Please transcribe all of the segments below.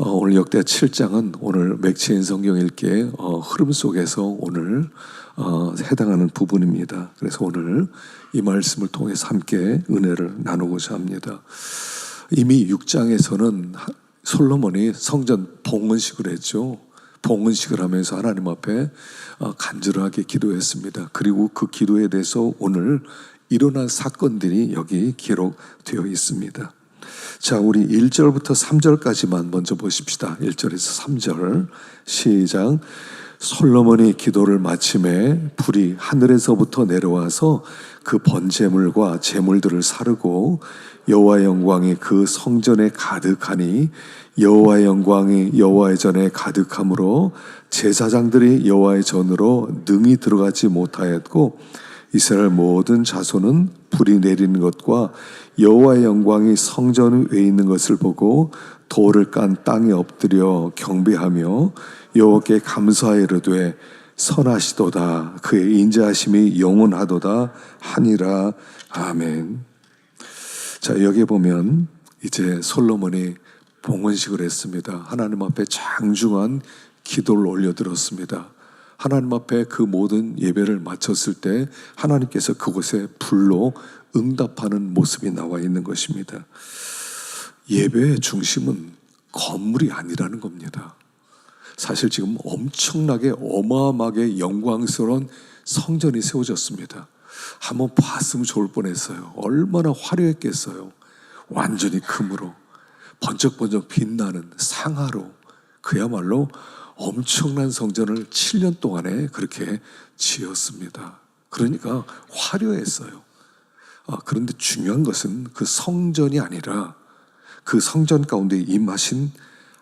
어, 오늘 역대 7장은 오늘 맥체인 성경 읽기의 어, 흐름 속에서 오늘 어, 해당하는 부분입니다. 그래서 오늘 이 말씀을 통해서 함께 은혜를 나누고자 합니다. 이미 6장에서는 솔로몬이 성전 봉헌식을 했죠. 봉헌식을 하면서 하나님 앞에 어, 간절하게 기도했습니다. 그리고 그 기도에 대해서 오늘 일어난 사건들이 여기 기록되어 있습니다. 자, 우리 1절부터 3절까지만 먼저 보십시다. 1절에서 3절. 시작. 솔로몬이 기도를 마침에 불이 하늘에서부터 내려와서 그 번제물과 제물들을 사르고 여호와 영광이 그 성전에 가득하니 여호와 영광이 여호와의 전에 가득함으로 제사장들이 여호와의 전으로 능히 들어가지 못하였고 이스라엘 모든 자손은 불이 내리는 것과 여호와의 영광이 성전 위에 있는 것을 보고 돌을 깐 땅에 엎드려 경배하며 여호와께 감사하 이르되 선하시도다 그의 인자하심이 영원하도다 하니라 아멘. 자 여기 보면 이제 솔로몬이 봉헌식을 했습니다. 하나님 앞에 장중한 기도를 올려드렸습니다. 하나님 앞에 그 모든 예배를 마쳤을 때 하나님께서 그곳에 불로 응답하는 모습이 나와 있는 것입니다. 예배의 중심은 건물이 아니라는 겁니다. 사실 지금 엄청나게 어마어마하게 영광스러운 성전이 세워졌습니다. 한번 봤으면 좋을 뻔했어요. 얼마나 화려했겠어요. 완전히 금으로 번쩍번쩍 빛나는 상하로 그야말로 엄청난 성전을 7년 동안에 그렇게 지었습니다. 그러니까 화려했어요. 아, 그런데 중요한 것은 그 성전이 아니라 그 성전 가운데 임하신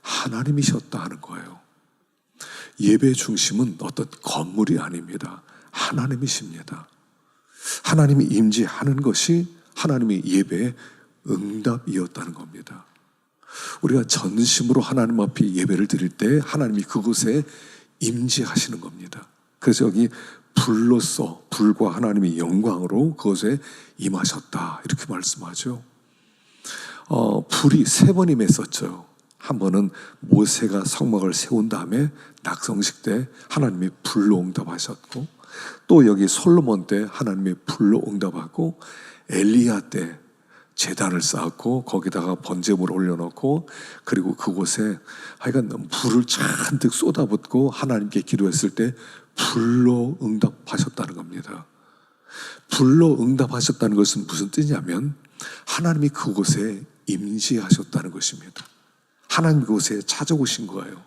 하나님이셨다 하는 거예요. 예배 중심은 어떤 건물이 아닙니다. 하나님이십니다. 하나님이 임재하는 것이 하나님의 예배의 응답이었다는 겁니다. 우리가 전심으로 하나님 앞에 예배를 드릴 때 하나님이 그곳에 임재하시는 겁니다. 그래서 여기 불로서 불과 하나님의 영광으로 그것에 임하셨다 이렇게 말씀하죠. 어, 불이 세 번 임했었죠. 한 번은 모세가 성막을 세운 다음에 낙성식 때 하나님이 불로 응답하셨고 또 여기 솔로몬 때 하나님이 불로 응답하고 엘리야 때 재단을 쌓았고 거기다가 번제물을 올려놓고 그리고 그곳에 하여간 불을 잔뜩 쏟아붓고 하나님께 기도했을 때 불로 응답하셨다는 겁니다. 불로 응답하셨다는 것은 무슨 뜻이냐면 하나님이 그곳에 임재하셨다는 것입니다. 하나님 그곳에 찾아오신 거예요.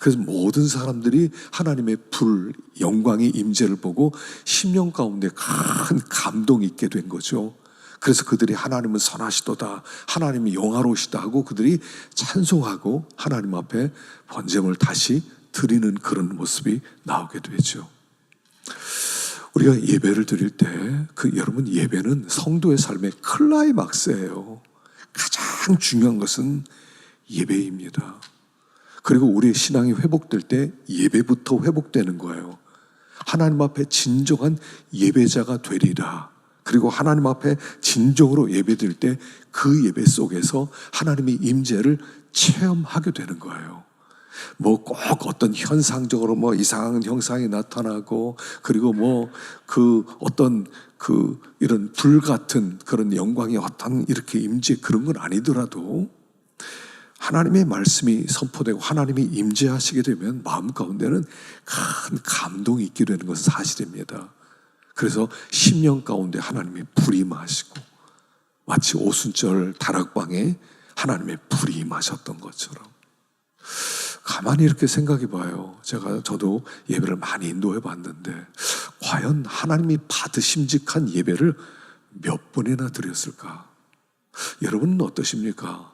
그래서 모든 사람들이 하나님의 불, 영광의 임재를 보고 심령 가운데 큰 감동이 있게 된 거죠. 그래서 그들이 하나님은 선하시도다. 하나님이 영화로우시다 하고 그들이 찬송하고 하나님 앞에 번제물 다시 드리는 그런 모습이 나오게 되죠. 우리가 예배를 드릴 때 그 여러분 예배는 성도의 삶의 클라이막스예요. 가장 중요한 것은 예배입니다. 그리고 우리의 신앙이 회복될 때 예배부터 회복되는 거예요. 하나님 앞에 진정한 예배자가 되리라. 그리고 하나님 앞에 진정으로 예배드릴 때 그 예배 속에서 하나님의 임재를 체험하게 되는 거예요. 뭐 꼭 어떤 현상적으로 뭐 이상한 형상이 나타나고 그리고 뭐 그 어떤 그 이런 불 같은 그런 영광이 어떤 이렇게 임재 그런 건 아니더라도 하나님의 말씀이 선포되고 하나님이 임재하시게 되면 마음 가운데는 큰 감동이 있게 되는 것은 사실입니다. 그래서 심령 가운데 하나님의 불이 임하시고 마치 오순절 다락방에 하나님의 불이 임하셨던 것처럼 가만히 이렇게 생각해 봐요. 제가 저도 예배를 많이 인도해 봤는데 과연 하나님이 받으심직한 예배를 몇 번이나 드렸을까? 여러분은 어떠십니까?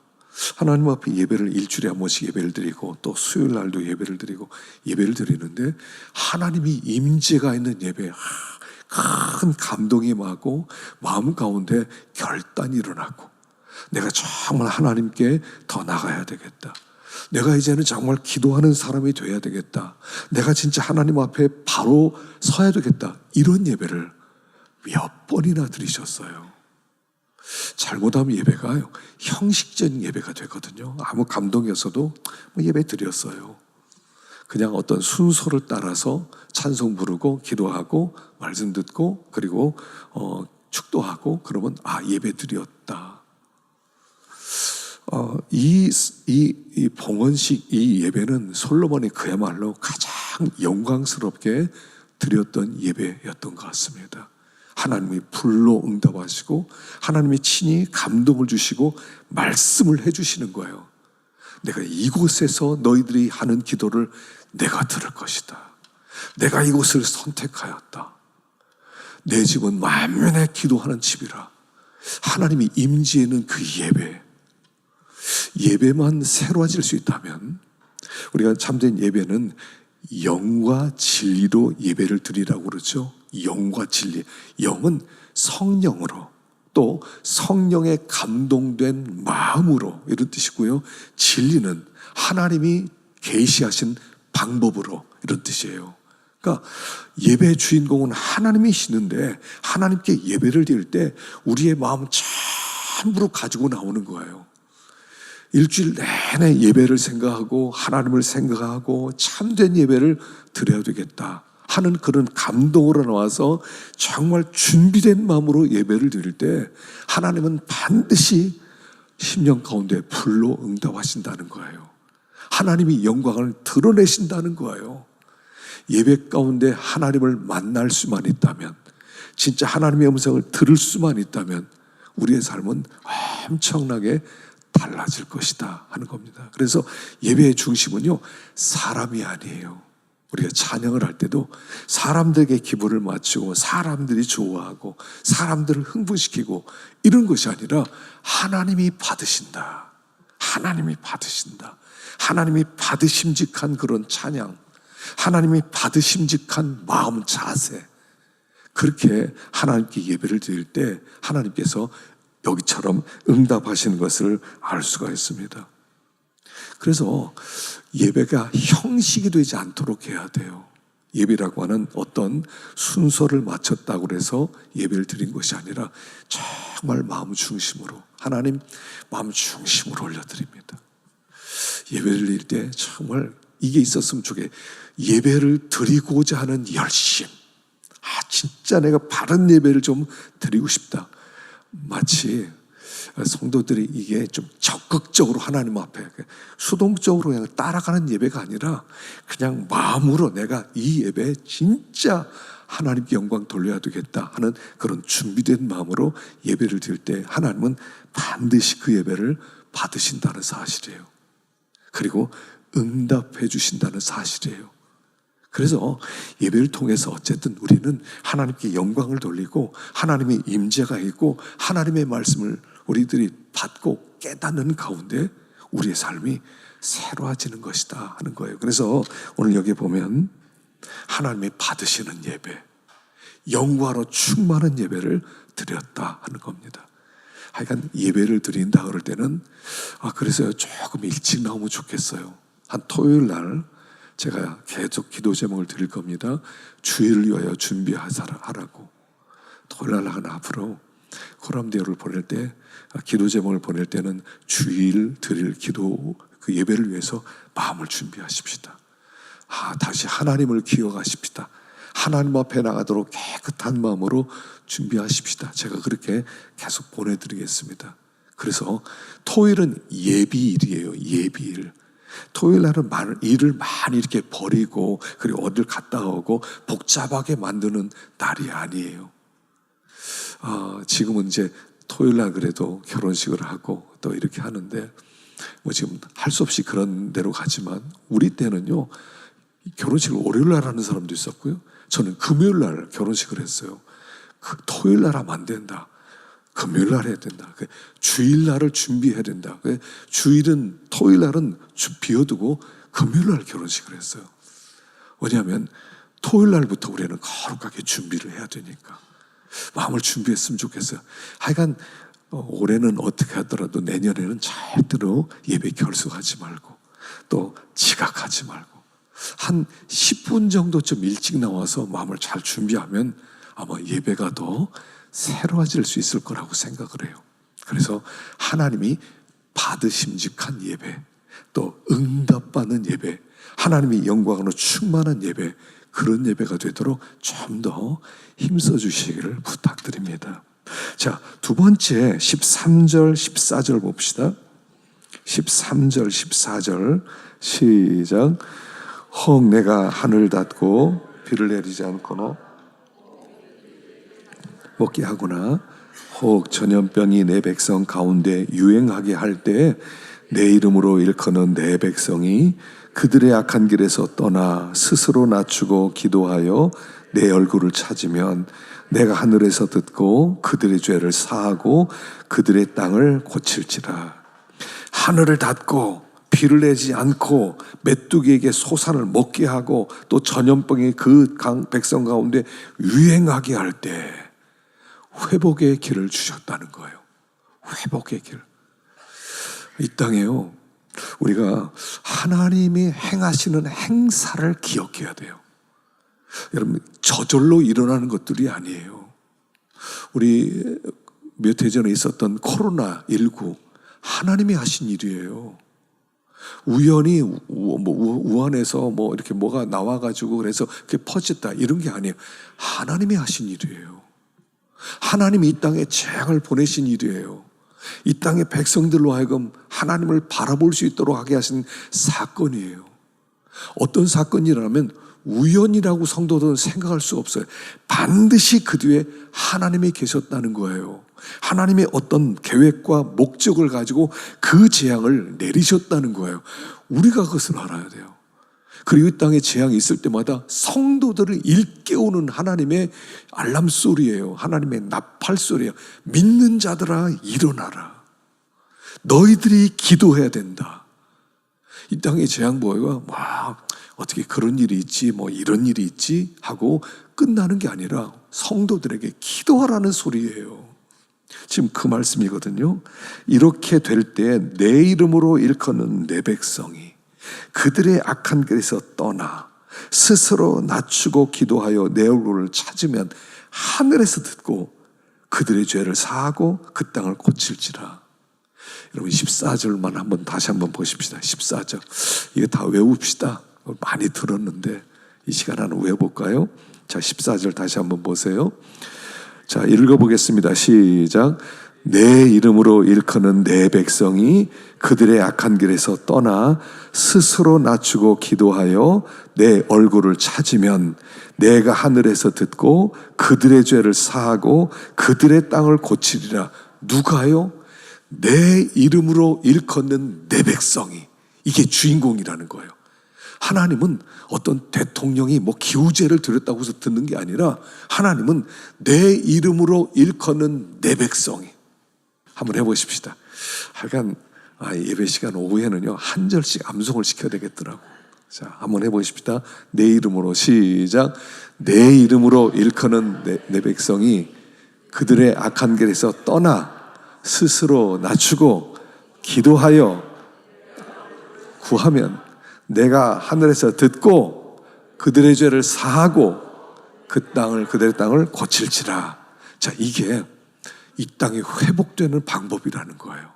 하나님 앞에 예배를 일주일에 한 번씩 예배를 드리고 또 수요일 날도 예배를 드리고 예배를 드리는데 하나님이 임재가 있는 예배 큰 감동이 임하고 마음 가운데 결단이 일어나고 내가 정말 하나님께 더 나가야 되겠다. 내가 이제는 정말 기도하는 사람이 돼야 되겠다. 내가 진짜 하나님 앞에 바로 서야 되겠다. 이런 예배를 몇 번이나 드리셨어요. 잘못하면 예배가 형식적인 예배가 되거든요. 아무 감동이 없어도 뭐 예배 드렸어요. 그냥 어떤 순서를 따라서 찬송 부르고 기도하고 말씀 듣고 그리고 어, 축도하고 그러면 아 예배 드렸다. 어, 이, 이, 이 봉헌식 이 예배는 솔로몬이 그야말로 가장 영광스럽게 드렸던 예배였던 것 같습니다. 하나님이 불로 응답하시고 하나님이 친히 감동을 주시고 말씀을 해주시는 거예요. 내가 이곳에서 너희들이 하는 기도를 내가 들을 것이다. 내가 이곳을 선택하였다. 내 집은 만면에 기도하는 집이라. 하나님이 임지에는 그 예배. 예배만 새로워질 수 있다면 우리가 참된 예배는 영과 진리로 예배를 드리라고 그러죠. 영과 진리. 영은 성령으로 또 성령에 감동된 마음으로 이런 뜻이고요. 진리는 하나님이 계시하신 방법으로 이런 뜻이에요. 그러니까 예배 주인공은 하나님이시는데 하나님께 예배를 드릴 때 우리의 마음 전부로 가지고 나오는 거예요. 일주일 내내 예배를 생각하고 하나님을 생각하고 참된 예배를 드려야 되겠다 하는 그런 감동으로 나와서 정말 준비된 마음으로 예배를 드릴 때 하나님은 반드시 심령 가운데 불로 응답하신다는 거예요. 하나님이 영광을 드러내신다는 거예요. 예배 가운데 하나님을 만날 수만 있다면, 진짜 하나님의 음성을 들을 수만 있다면, 우리의 삶은 엄청나게 달라질 것이다 하는 겁니다. 그래서 예배의 중심은요, 사람이 아니에요. 우리가 찬양을 할 때도 사람들에게 기분을 맞추고 사람들이 좋아하고 사람들을 흥분시키고 이런 것이 아니라 하나님이 받으신다. 하나님이 받으신다. 하나님이 받으심직한 그런 찬양, 하나님이 받으심직한 마음 자세. 그렇게 하나님께 예배를 드릴 때 하나님께서 여기처럼 응답하시는 것을 알 수가 있습니다. 그래서 예배가 형식이 되지 않도록 해야 돼요. 예배라고 하는 어떤 순서를 맞췄다고 해서 예배를 드린 것이 아니라 정말 마음 중심으로 하나님 마음 중심으로 올려드립니다. 예배를 드릴 때 정말 이게 있었으면 좋겠 예배를 드리고자 하는 열심. 아, 진짜 내가 바른 예배를 좀 드리고 싶다. 마치 성도들이 이게 좀 적극적으로 하나님 앞에 수동적으로 그냥 따라가는 예배가 아니라 그냥 마음으로 내가 이 예배에 진짜 하나님께 영광 돌려야 되겠다 하는 그런 준비된 마음으로 예배를 드릴 때 하나님은 반드시 그 예배를 받으신다는 사실이에요. 그리고 응답해 주신다는 사실이에요. 그래서 예배를 통해서 어쨌든 우리는 하나님께 영광을 돌리고 하나님의 임재가 있고 하나님의 말씀을 우리들이 받고 깨닫는 가운데 우리의 삶이 새로워지는 것이다 하는 거예요. 그래서 오늘 여기 보면 하나님이 받으시는 예배, 영광으로 충만한 예배를 드렸다 하는 겁니다. 하여간 예배를 드린다 그럴 때는 아 그래서 조금 일찍 나오면 좋겠어요. 한 토요일 날 제가 계속 기도 제목을 드릴 겁니다. 주일을 위하여 준비하라고. 토요일 날 하나 앞으로 코람데오를 보낼 때 아, 기도 제목을 보낼 때는 주일 드릴 기도 그 예배를 위해서 마음을 준비하십시다. 아, 다시 하나님을 기억하십시다. 하나님 앞에 나가도록 깨끗한 마음으로 준비하십시다. 제가 그렇게 계속 보내드리겠습니다. 그래서 토요일은 예비일이에요. 예비일. 토요일 날은 일을 많이 이렇게 버리고 그리고 어딜 갔다 오고 복잡하게 만드는 날이 아니에요. 어, 지금은 이제 토요일 날 그래도 결혼식을 하고 또 이렇게 하는데 뭐 지금 할 수 없이 그런 대로 가지만 우리 때는요 결혼식을 월요일 날 하는 사람도 있었고요. 저는 금요일 날 결혼식을 했어요. 그 토요일 날 하면 안 된다. 금요일 날 해야 된다. 그 주일 날을 준비해야 된다. 그 주일은 토요일 날은 비워두고 금요일 날 결혼식을 했어요. 왜냐하면 토요일 날부터 우리는 거룩하게 준비를 해야 되니까 마음을 준비했으면 좋겠어요. 하여간 어, 올해는 어떻게 하더라도 내년에는 절대로 예배 결석하지 말고 또 지각하지 말고 한 10분 정도 좀 일찍 나와서 마음을 잘 준비하면 아마 예배가 더 새로워질 수 있을 거라고 생각을 해요. 그래서 하나님이 받으심직한 예배, 또 응답받는 예배, 하나님이 영광으로 충만한 예배, 그런 예배가 되도록 좀 더 힘써 주시기를 부탁드립니다. 자, 두 번째 13절, 14절 봅시다. 13절, 14절 시작. 혹 내가 하늘 닫고 비를 내리지 않거나 먹게 하거나 혹 전염병이 내 백성 가운데 유행하게 할 때 내 이름으로 일컫는 내 백성이 그들의 악한 길에서 떠나 스스로 낮추고 기도하여 내 얼굴을 찾으면 내가 하늘에서 듣고 그들의 죄를 사하고 그들의 땅을 고칠지라. 하늘을 닫고 비를 내지 않고 메뚜기에게 소산을 먹게 하고 또 전염병이 그 강- 백성 가운데 유행하게 할 때 회복의 길을 주셨다는 거예요. 회복의 길. 이 땅에요. 우리가 하나님이 행하시는 행사를 기억해야 돼요. 여러분, 저절로 일어나는 것들이 아니에요. 우리 몇 해 전에 있었던 코로나19 하나님이 하신 일이에요. 우연히 우, 뭐 우- 우한에서 뭐 이렇게 뭐가 나와가지고 그래서 그게 퍼졌다 이런 게 아니에요. 하나님이 하신 일이에요. 하나님이 이 땅에 재앙을 보내신 일이에요. 이 땅의 백성들로 하여금 하나님을 바라볼 수 있도록 하게 하신 사건이에요. 어떤 사건이라면 우연이라고 성도들은 생각할 수 없어요. 반드시 그 뒤에 하나님이 계셨다는 거예요. 하나님의 어떤 계획과 목적을 가지고 그 재앙을 내리셨다는 거예요. 우리가 그것을 알아야 돼요. 그리고 이 땅에 재앙이 있을 때마다 성도들을 일깨우는 하나님의 알람 소리예요. 하나님의 나팔 소리예요. 믿는 자들아 일어나라. 너희들이 기도해야 된다. 이 땅의 재앙 보여가 막 어떻게 그런 일이 있지 뭐 이런 일이 있지 하고 끝나는 게 아니라 성도들에게 기도하라는 소리예요. 지금 그 말씀이거든요. 이렇게 될 때 내 이름으로 일컫는 내 백성이 그들의 악한 길에서 떠나 스스로 낮추고 기도하여 내 얼굴을 찾으면 하늘에서 듣고 그들의 죄를 사하고 그 땅을 고칠지라. 여러분 14절만 한번 다시 한번 보십시다. 14절. 이거 다 외웁시다. 많이 들었는데 이 시간 한번 외워볼까요? 자, 14절 다시 한번 보세요. 자, 읽어보겠습니다. 시작. 내 이름으로 일컫는 내 백성이 그들의 악한 길에서 떠나 스스로 낮추고 기도하여 내 얼굴을 찾으면 내가 하늘에서 듣고 그들의 죄를 사하고 그들의 땅을 고치리라. 누가요? 내 이름으로 일컫는 내 백성이 이게 주인공이라는 거예요. 하나님은 어떤 대통령이 뭐 기우제를 드렸다고 해서 듣는 게 아니라 하나님은 내 이름으로 일컫는 내 백성이 한번 해보십시다. 하여간 아, 예배 시간 오후에는요 한 절씩 암송을 시켜야 되겠더라고. 자, 한번 해보십시다. 내 이름으로 시작. 내 이름으로 일컫는 내, 내 백성이 그들의 악한 길에서 떠나 스스로 낮추고 기도하여 구하면 내가 하늘에서 듣고 그들의 죄를 사하고 그 땅을 그들의 땅을 고칠지라. 자, 이게 이 땅이 회복되는 방법이라는 거예요.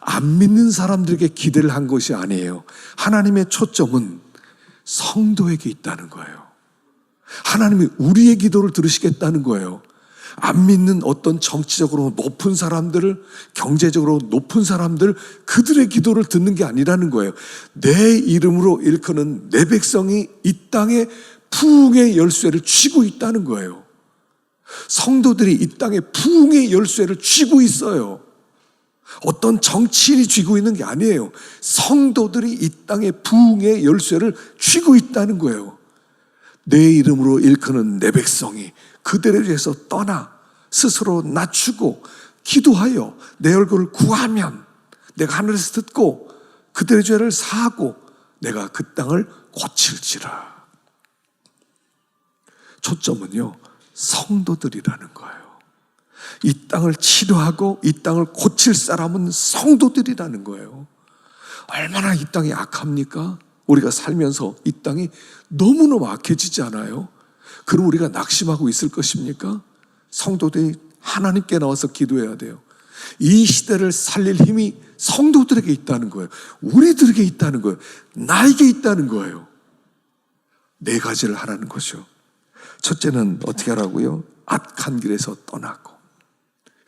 안 믿는 사람들에게 기대를 한 것이 아니에요. 하나님의 초점은 성도에게 있다는 거예요. 하나님이 우리의 기도를 들으시겠다는 거예요. 안 믿는 어떤 정치적으로 높은 사람들을 경제적으로 높은 사람들 그들의 기도를 듣는 게 아니라는 거예요. 내 이름으로 일컫는 내 백성이 이 땅에 부흥의 열쇠를 쥐고 있다는 거예요. 성도들이 이 땅에 부흥의 열쇠를 쥐고 있어요. 어떤 정치인이 쥐고 있는 게 아니에요. 성도들이 이 땅에 부흥의 열쇠를 쥐고 있다는 거예요. 내 이름으로 일컫는 내 백성이 그들에 대해서 떠나 스스로 낮추고 기도하여 내 얼굴을 구하면 내가 하늘에서 듣고 그들의 죄를 사하고 내가 그 땅을 고칠지라. 초점은요, 성도들이라는 거예요. 이 땅을 치료하고 이 땅을 고칠 사람은 성도들이라는 거예요. 얼마나 이 땅이 악합니까? 우리가 살면서 이 땅이 너무너무 악해지지 않아요? 그럼 우리가 낙심하고 있을 것입니까? 성도들이 하나님께 나와서 기도해야 돼요. 이 시대를 살릴 힘이 성도들에게 있다는 거예요. 우리들에게 있다는 거예요. 나에게 있다는 거예요. 네 가지를 하라는 거죠. 첫째는 어떻게 하라고요? 악한 길에서 떠나고.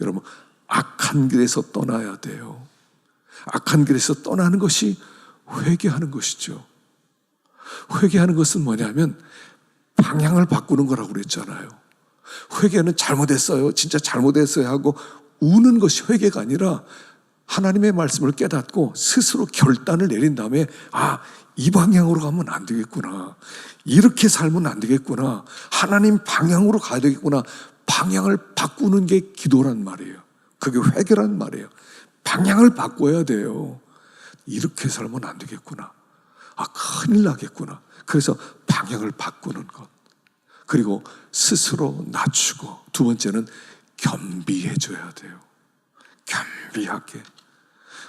여러분, 악한 길에서 떠나야 돼요. 악한 길에서 떠나는 것이 회개하는 것이죠. 회개하는 것은 뭐냐면 방향을 바꾸는 거라고 그랬잖아요. 회개는 잘못했어요. 진짜 잘못했어요 하고 우는 것이 회개가 아니라 하나님의 말씀을 깨닫고 스스로 결단을 내린 다음에 아, 이 방향으로 가면 안 되겠구나. 이렇게 살면 안 되겠구나. 하나님 방향으로 가야 되겠구나. 방향을 바꾸는 게 기도란 말이에요. 그게 회개란 말이에요. 방향을 바꿔야 돼요. 이렇게 살면 안 되겠구나. 아, 큰일 나겠구나. 그래서 방향을 바꾸는 것. 그리고 스스로 낮추고 두 번째는 겸비해 줘야 돼요. 겸비하게.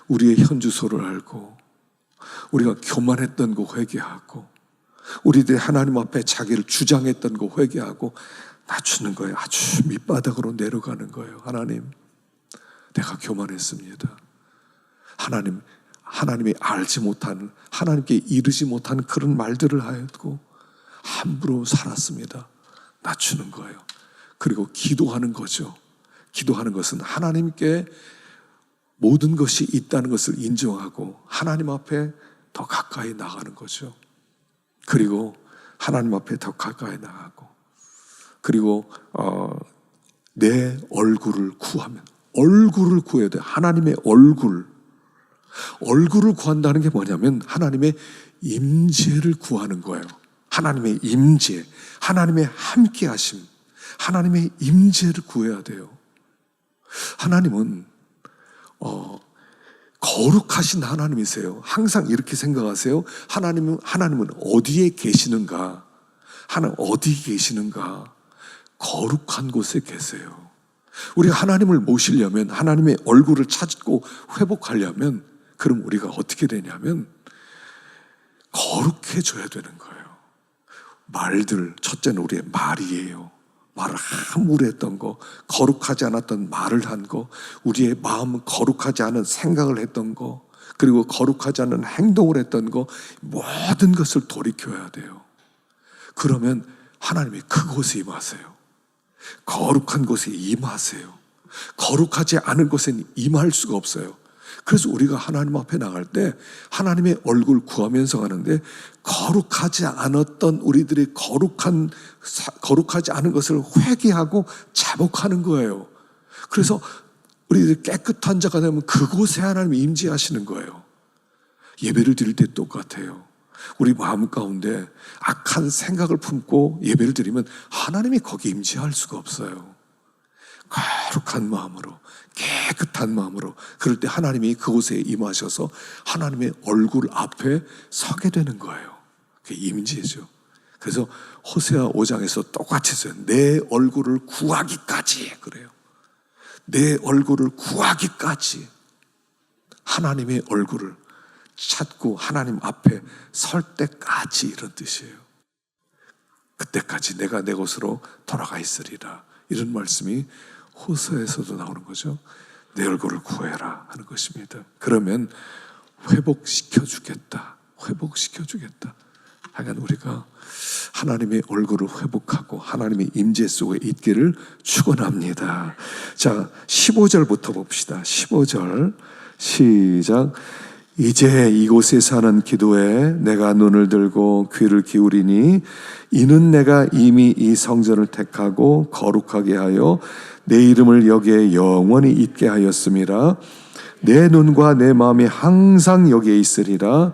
우리의 현주소를 알고 우리가 교만했던 거 회개하고 우리들이 하나님 앞에 자기를 주장했던 거 회개하고 낮추는 거예요. 아주 밑바닥으로 내려가는 거예요. 하나님, 내가 교만했습니다. 하나님, 하나님이 알지 못하는, 하나님께 이르지 못하는 그런 말들을 하였고, 함부로 살았습니다. 낮추는 거예요. 그리고 기도하는 거죠. 기도하는 것은 하나님께 모든 것이 있다는 것을 인정하고, 하나님 앞에 더 가까이 나가는 거죠. 그리고 하나님 앞에 더 가까이 나가고, 그리고 어, 내 얼굴을 구하면 얼굴을 구해야 돼. 하나님의 얼굴. 얼굴을 구한다는 게 뭐냐면 하나님의 임재를 구하는 거예요. 하나님의 임재, 하나님의 함께 하심, 하나님의 임재를 구해야 돼요. 하나님은 어, 거룩하신 하나님이세요. 항상 이렇게 생각하세요. 하나님은 하나님은 어디에 계시는가? 하나님 어디 계시는가? 거룩한 곳에 계세요. 우리가 하나님을 모시려면 하나님의 얼굴을 찾고 회복하려면 그럼 우리가 어떻게 되냐면 거룩해져야 되는 거예요. 말들 첫째는 우리의 말이에요. 말을 함부로 했던 거, 거룩하지 않았던 말을 한 거, 우리의 마음은 거룩하지 않은 생각을 했던 거, 그리고 거룩하지 않은 행동을 했던 거, 모든 것을 돌이켜야 돼요. 그러면 하나님이 그곳에 임하세요. 거룩한 곳에 임하세요. 거룩하지 않은 곳엔 임할 수가 없어요. 그래서 우리가 하나님 앞에 나갈 때 하나님의 얼굴 구하면서 가는데 거룩하지 않았던 우리들의 거룩한 거룩하지 않은 것을 회개하고 자복하는 거예요. 그래서 우리들이 깨끗한 자가 되면 그곳에 하나님이 임재하시는 거예요. 예배를 드릴 때 똑같아요. 우리 마음 가운데 악한 생각을 품고 예배를 드리면 하나님이 거기 임재할 수가 없어요. 거룩한 마음으로 깨끗한 마음으로 그럴 때 하나님이 그곳에 임하셔서 하나님의 얼굴 앞에 서게 되는 거예요. 그게 임재죠. 그래서 호세아 5장에서 똑같이 써요. 내 얼굴을 구하기까지 그래요. 내 얼굴을 구하기까지 하나님의 얼굴을 찾고 하나님 앞에 설 때까지 이런 뜻이에요. 그때까지 내가 내 곳으로 돌아가 있으리라. 이런 말씀이 호서에서도 나오는 거죠. 내 얼굴을 구해라 하는 것입니다. 그러면 회복시켜 주겠다. 회복시켜 주겠다. 하여간 우리가 하나님의 얼굴을 회복하고 하나님의 임재 속에 있기를 축원합니다. 자, 15절부터 봅시다. 15절 시작. 이제 이곳에 사는 기도에 내가 눈을 들고 귀를 기울이니 이는 내가 이미 이 성전을 택하고 거룩하게 하여 내 이름을 여기에 영원히 있게 하였음이라 내 눈과 내 마음이 항상 여기에 있으리라.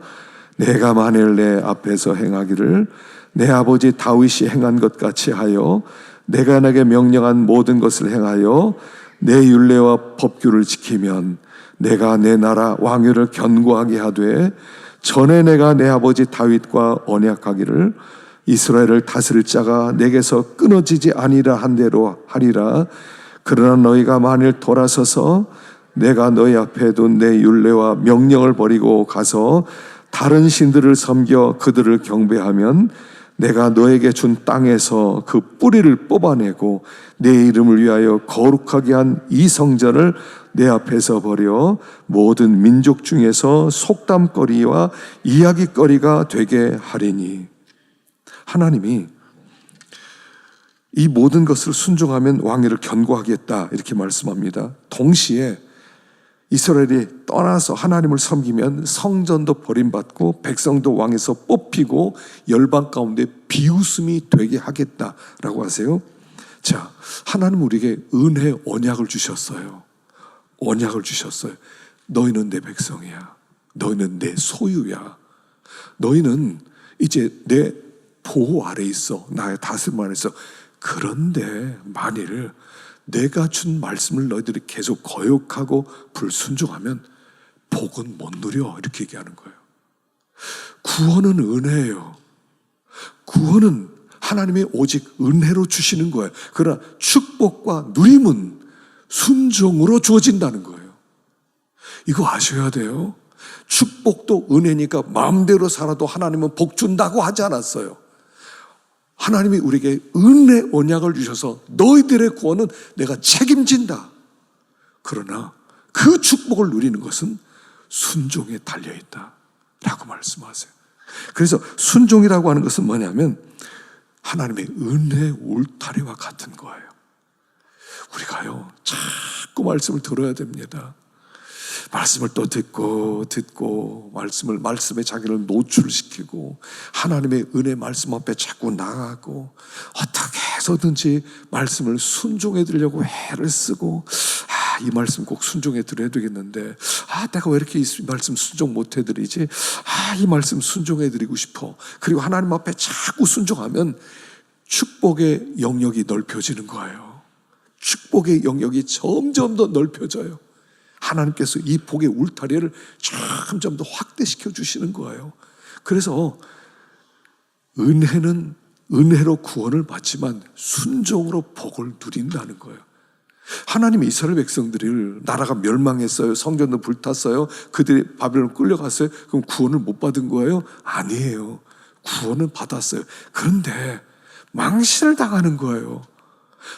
내가 만일 내 앞에서 행하기를 내 아버지 다윗이 행한 것 같이 하여 내가 내게 명령한 모든 것을 행하여 내 율례와 법규를 지키면 내가 내 나라 왕위를 견고하게 하되 전에 내가 내 아버지 다윗과 언약하기를 이스라엘을 다스릴 자가 내게서 끊어지지 아니라 한 대로 하리라 그러나 너희가 만일 돌아서서 내가 너희 앞에 둔 내 율례와 명령을 버리고 가서 다른 신들을 섬겨 그들을 경배하면 내가 너에게 준 땅에서 그 뿌리를 뽑아내고 내 이름을 위하여 거룩하게 한 이 성전을 내 앞에서 버려 모든 민족 중에서 속담거리와 이야기거리가 되게 하리니. 하나님이 이 모든 것을 순종하면 왕위를 견고하겠다 이렇게 말씀합니다. 동시에 이스라엘이 떠나서 하나님을 섬기면 성전도 버림받고 백성도 왕에서 뽑히고 열방 가운데 비웃음이 되게 하겠다라고 하세요. 자, 하나님 우리에게 은혜 언약을 주셨어요. 언약을 주셨어요. 너희는 내 백성이야. 너희는 내 소유야. 너희는 이제 내 보호 아래 있어. 나의 다스림 아래 있어. 그런데 만일 내가 준 말씀을 너희들이 계속 거역하고 불순종하면 복은 못 누려. 이렇게 얘기하는 거예요. 구원은 은혜예요. 구원은 하나님의 오직 은혜로 주시는 거예요. 그러나 축복과 누림은 순종으로 주어진다는 거예요. 이거 아셔야 돼요. 축복도 은혜니까 마음대로 살아도 하나님은 복 준다고 하지 않았어요. 하나님이 우리에게 은혜 언약을 주셔서 너희들의 구원은 내가 책임진다. 그러나 그 축복을 누리는 것은 순종에 달려 있다. 라고 말씀하세요. 그래서 순종이라고 하는 것은 뭐냐면 하나님의 은혜 울타리와 같은 거예요. 우리가요, 자꾸 말씀을 들어야 됩니다. 말씀을 또 듣고 듣고 말씀을 말씀에 자기를 노출시키고 하나님의 은혜 말씀 앞에 자꾸 나가고 어떻게 해서든지 말씀을 순종해 드리려고 애를 쓰고 아, 이 말씀 꼭 순종해 드려야 되겠는데 아, 내가 왜 이렇게 이 말씀 순종 못 해 드리지? 아, 이 말씀 순종해 드리고 싶어. 그리고 하나님 앞에 자꾸 순종하면 축복의 영역이 넓혀지는 거예요. 축복의 영역이 점점 더 넓혀져요. 하나님께서 이 복의 울타리를 점점 더 확대시켜 주시는 거예요. 그래서 은혜는 은혜로 구원을 받지만 순종으로 복을 누린다는 거예요. 하나님이 이스라엘 백성들을 나라가 멸망했어요. 성전도 불탔어요. 그들이 바벨론 끌려갔어요. 그럼 구원을 못 받은 거예요? 아니에요. 구원은 받았어요. 그런데 망신을 당하는 거예요.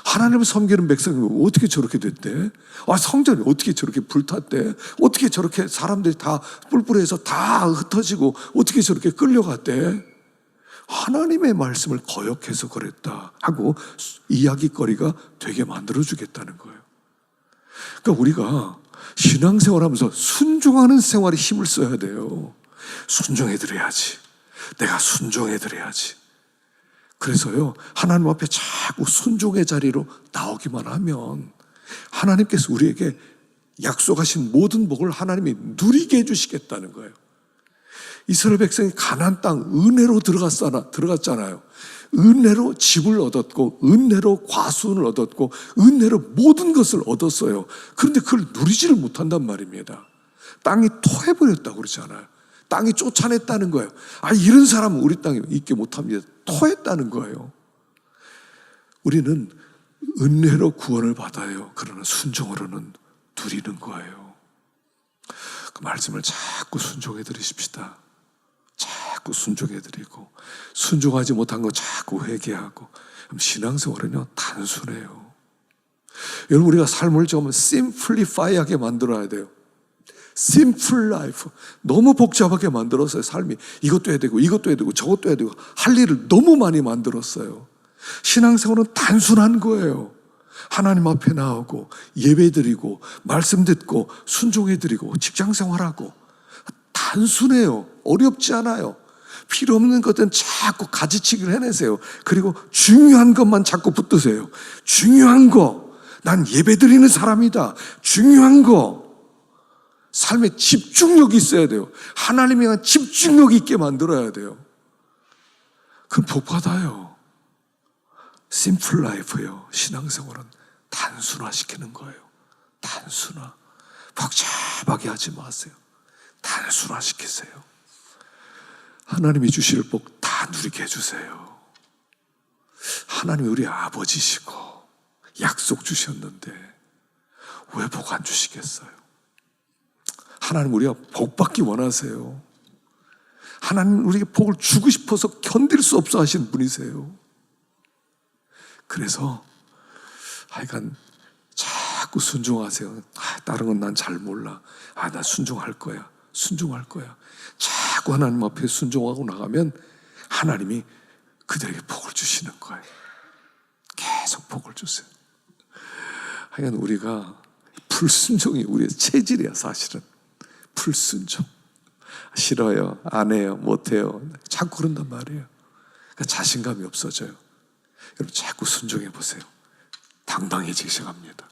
하나님을 섬기는 백성이 어떻게 저렇게 됐대? 아, 성전이 어떻게 저렇게 불탔대? 어떻게 저렇게 사람들이 다 뿔뿔해서 다 흩어지고 어떻게 저렇게 끌려갔대? 하나님의 말씀을 거역해서 그랬다 하고 이야기거리가 되게 만들어주겠다는 거예요. 그러니까 우리가 신앙생활 하면서 순종하는 생활에 힘을 써야 돼요. 순종해드려야지. 내가 순종해드려야지. 그래서요, 하나님 앞에 자꾸 순종의 자리로 나오기만 하면 하나님께서 우리에게 약속하신 모든 복을 하나님이 누리게 해주시겠다는 거예요. 이스라엘 백성이 가난 땅 은혜로 들어갔잖아, 들어갔잖아요. 은혜로 집을 얻었고, 은혜로 과수원을 얻었고, 은혜로 모든 것을 얻었어요. 그런데 그걸 누리지를 못한단 말입니다. 땅이 토해버렸다고 그러잖아요. 땅이 쫓아냈다는 거예요. 아, 이런 사람은 우리 땅에 있게 못합니다. 토했다는 거예요. 우리는 은혜로 구원을 받아요. 그러나 순종으로는 누리는 거예요. 그 말씀을 자꾸 순종해 드리십시다. 자꾸 순종해 드리고, 순종하지 못한 거 자꾸 회개하고, 신앙생활은요, 단순해요. 여러분, 우리가 삶을 좀 심플리파이하게 만들어야 돼요. 심플 라이프. 너무 복잡하게 만들었어요, 삶이. 이것도 해야 되고, 이것도 해야 되고, 저것도 해야 되고, 할 일을 너무 많이 만들었어요. 신앙생활은 단순한 거예요. 하나님 앞에 나오고, 예배 드리고, 말씀 듣고, 순종해 드리고, 직장 생활하고. 단순해요. 어렵지 않아요. 필요 없는 것은 자꾸 가지치기를 해내세요. 그리고 중요한 것만 자꾸 붙드세요. 중요한 거. 난 예배 드리는 사람이다. 중요한 거. 삶에 집중력이 있어야 돼요. 하나님에 집중력 있게 만들어야 돼요. 그럼 복 받아요. 심플 라이프예요. 신앙생활은 단순화시키는 거예요. 단순화. 복잡하게 하지 마세요. 단순화시키세요. 하나님이 주실 복 다 누리게 해주세요. 하나님이 우리 아버지시고 약속 주셨는데 왜 복 안 주시겠어요? 하나님 우리가 복 받기 원하세요. 하나님 우리에게 복을 주고 싶어서 견딜 수 없어 하신 분이세요. 그래서 하여간 자꾸 순종하세요. 아, 다른 건 난 잘 몰라. 아, 나 순종할 거야. 순종할 거야. 자꾸 하나님 앞에 순종하고 나가면 하나님이 그들에게 복을 주시는 거예요. 계속 복을 주세요. 하여간 우리가 불순종이 우리의 체질이야, 사실은. 불순종. 싫어요, 안 해요, 못 해요. 자꾸 그런단 말이에요. 그러니까 자신감이 없어져요. 여러분, 자꾸 순종해 보세요. 당당해지기 시작합니다.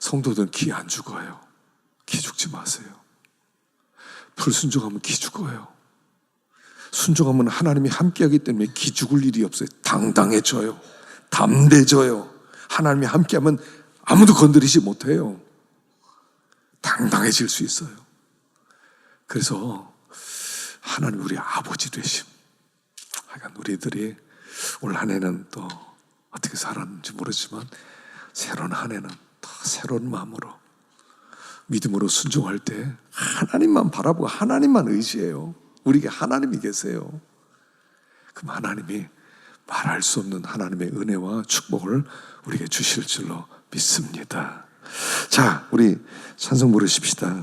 성도들은 기 안 죽어요. 기 죽지 마세요. 불순종하면 기 죽어요. 순종하면 하나님이 함께하기 때문에 기 죽을 일이 없어요. 당당해져요. 담대져요. 하나님이 함께하면 아무도 건드리지 못해요. 당당해질 수 있어요. 그래서 하나님 우리 아버지 되심. 하여간 우리들이 올 한 해는 또 어떻게 살았는지 모르지만 새로운 한 해는 더 새로운 마음으로 믿음으로 순종할 때 하나님만 바라보고 하나님만 의지해요. 우리에게 하나님이 계세요. 그럼 하나님이 말할 수 없는 하나님의 은혜와 축복을 우리에게 주실 줄로 믿습니다. 자, 우리 찬송 부르십시다.